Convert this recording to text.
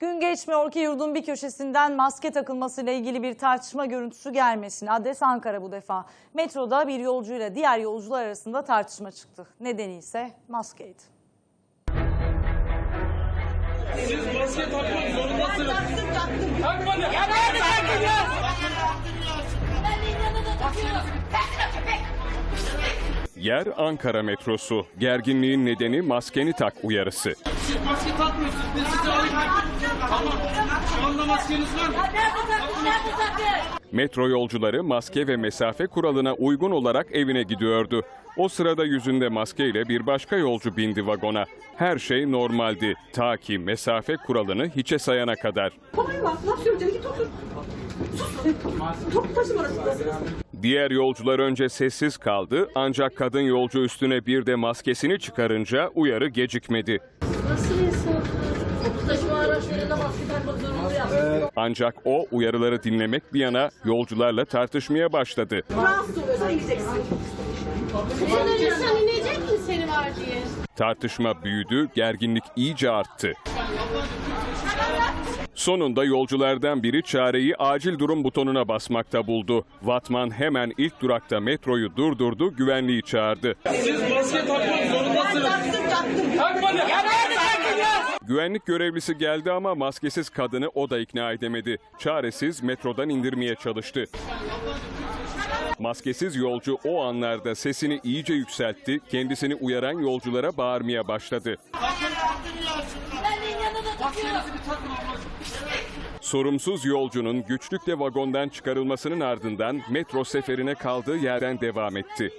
Gün geçmiyor ki yurdun bir köşesinden maske takılmasıyla ilgili bir tartışma görüntüsü gelmesin. Adres Ankara bu defa. Metroda bir yolcuyla diğer yolcular arasında tartışma çıktı. Nedeni ise maskeydi. Siz maske takmak zorundasınız. Takmadın. Ya nerede takılıyor? Ben yanında takıyorum. Takma köpek. Yer Ankara metrosu. Gerginliğin nedeni maskeni tak uyarısı. Siz maske takmıyorsunuz. Biz sizi alayım. Tamam. Şu anda maskeniz var mı? Metro yolcuları maske ve mesafe kuralına uygun olarak evine gidiyordu. O sırada yüzünde maskeyle bir başka yolcu bindi vagona. Her şey normaldi. Ta ki mesafe kuralını hiçe sayana kadar. Kolayım bak. Ne yapıyorum canım? Git otur. Sus. Top taşım arasındasın. Diğer yolcular önce sessiz kaldı ancak kadın yolcu üstüne bir de maskesini çıkarınca uyarı gecikmedi. Nasıl insan? Toplu taşıma araçlarında maske takmak zorunda. Ancak o uyarıları dinlemek bir yana yolcularla tartışmaya başladı. Rahatsız oluyorsan ineceksin. Sen ölürsen inecek mi seni var diye? Tartışma büyüdü, gerginlik iyice arttı. Sonunda yolculardan biri çareyi acil durum butonuna basmakta buldu. Vatman hemen ilk durakta metroyu durdurdu, güvenliği çağırdı. Siz maske takmak zorundasınız. Takmadın. Ya nerede takılıyor? Güvenlik görevlisi geldi ama maskesiz kadını o da ikna edemedi. Çaresiz metrodan indirmeye çalıştı. Maskesiz yolcu o anlarda sesini iyice yükseltti, kendisini uyaran yolculara bağırmaya başladı. Sorumsuz yolcunun güçlükle vagondan çıkarılmasının ardından metro seferine kaldığı yerden devam etti.